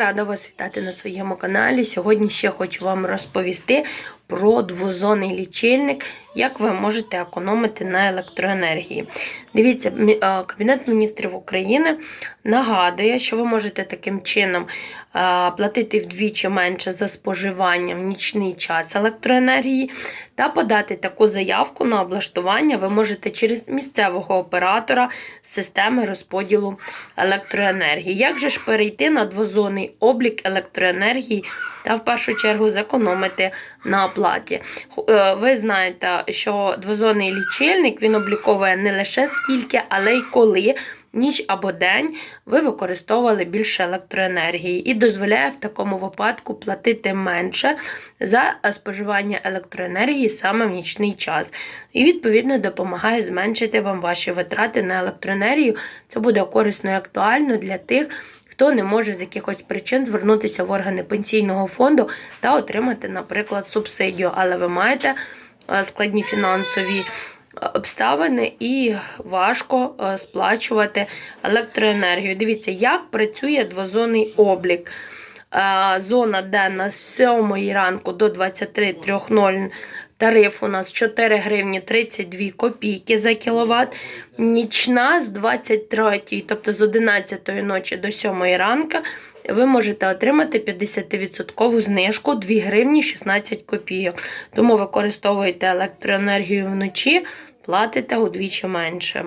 Рада вас вітати на своєму каналі. Сьогодні ще хочу вам розповісти про двозонний лічильник, як ви можете економити на електроенергії. Дивіться, е, Кабінет міністрів України нагадує, що ви можете таким чином е, платити вдвічі менше за споживання в нічний час електроенергії та подати таку заявку на облаштування ви можете через місцевого оператора системи розподілу електроенергії. Як же ж перейти на двозонний облік електроенергії та в першу чергу зекономити на оплаті? Е, Ви знаєте, що двозонний лічильник він обліковує не лише скільки, але й коли. Ніч або день ви використовували більше електроенергії і дозволяє в такому випадку платити менше за е, споживання електроенергії саме в нічний час. І, відповідно, допомагає зменшити вам ваші витрати на електроенергію. Це буде корисно і актуально для тих, хто не може з якихось причин звернутися в органи пенсійного фонду та отримати, наприклад, субсидію. Але ви маєте е, складні фінансові е, обставини і важко е, сплачувати електроенергію. Дивіться, як працює двозонний облік. Зона денна з 7 ранку до 23.00 тариф у нас 4 гривні 32 копійки за кіловат. Нічна з 23, тобто з 11 ночі до 7 ранка, ви можете отримати 50% знижку 2 гривні 16 копійок. Тому використовуєте електроенергію вночі, платите удвічі менше.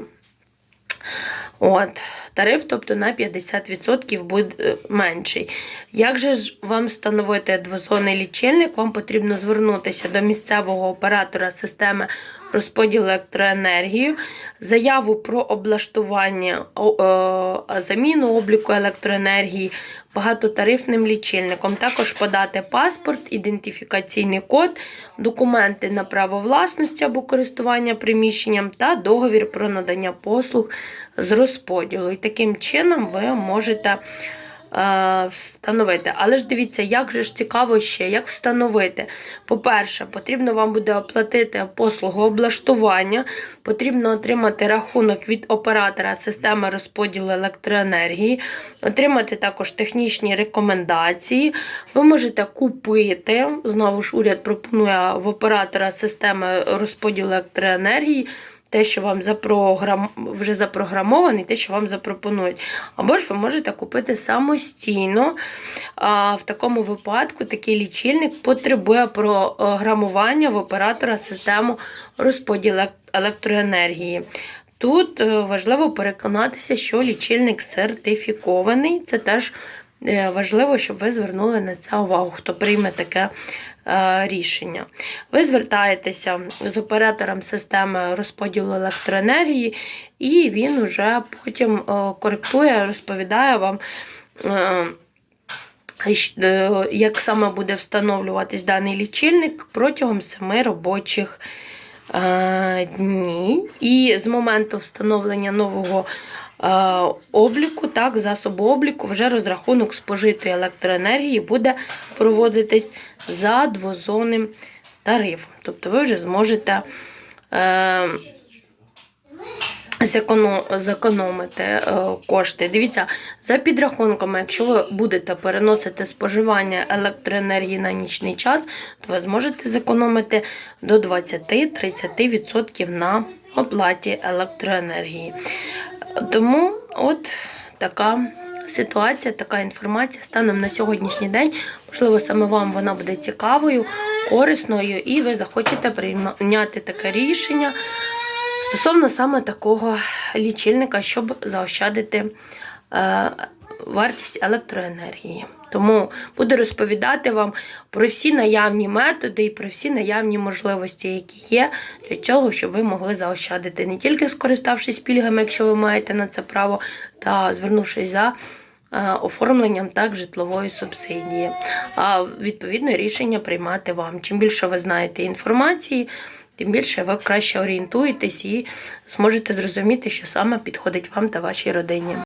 От, тариф, тобто на 50% буде е, менший. Як же ж вам встановити двозонний лічильник? Вам потрібно звернутися до місцевого оператора системи розподілу електроенергії, заяву про облаштування заміну обліку електроенергії багатотарифним лічильником. Також подати паспорт, ідентифікаційний код, документи на право власності або користування приміщенням та договір про надання послуг з розподілу. І таким чином ви можете встановити. Але ж дивіться, як же ж цікаво ще, як встановити. По-перше, потрібно вам буде оплатити послугу облаштування, потрібно отримати рахунок від оператора системи розподілу електроенергії, отримати також технічні рекомендації. Ви можете купити, знову ж уряд пропонує в оператора системи розподілу електроенергії те, що вам запрограм... вже запрограмовано, і те, що вам запропонують. Або ж ви можете купити самостійно. А, в такому випадку такий лічильник потребує програмування в оператора систему розподілу електроенергії. Тут е, важливо переконатися, що лічильник сертифікований. Це теж важливо, щоб ви звернули на це увагу, хто прийме таке е, рішення. Ви звертаєтеся з оператором системи розподілу електроенергії, і він уже потім е, коректує, розповідає вам. е, е, Як саме буде встановлюватись даний лічильник протягом 7 робочих е, днів. І з моменту встановлення нового е, обліку, так, засобу обліку, вже розрахунок спожитої електроенергії буде проводитись за двозонним тарифом. Тобто ви вже зможете е, зекономити е, кошти. Дивіться, за підрахунками, якщо ви будете переносити споживання електроенергії на нічний час, то ви зможете зекономити до 20-30% на оплаті електроенергії. Тому от така ситуація, така інформація станом на сьогоднішній день. Можливо, саме вам вона буде цікавою, корисною, і ви захочете прийняти таке рішення стосовно саме такого лічильника, щоб заощадити е, вартість електроенергії. Тому буду розповідати вам про всі наявні методи і про всі наявні можливості, які є для цього, щоб ви могли заощадити не тільки скориставшись пільгами, якщо ви маєте на це право, та звернувшись за е, оформленням так житлової субсидії. А відповідно рішення приймати вам. Чим більше ви знаєте інформації, тим більше ви краще орієнтуєтесь і зможете зрозуміти, що саме підходить вам та вашій родині.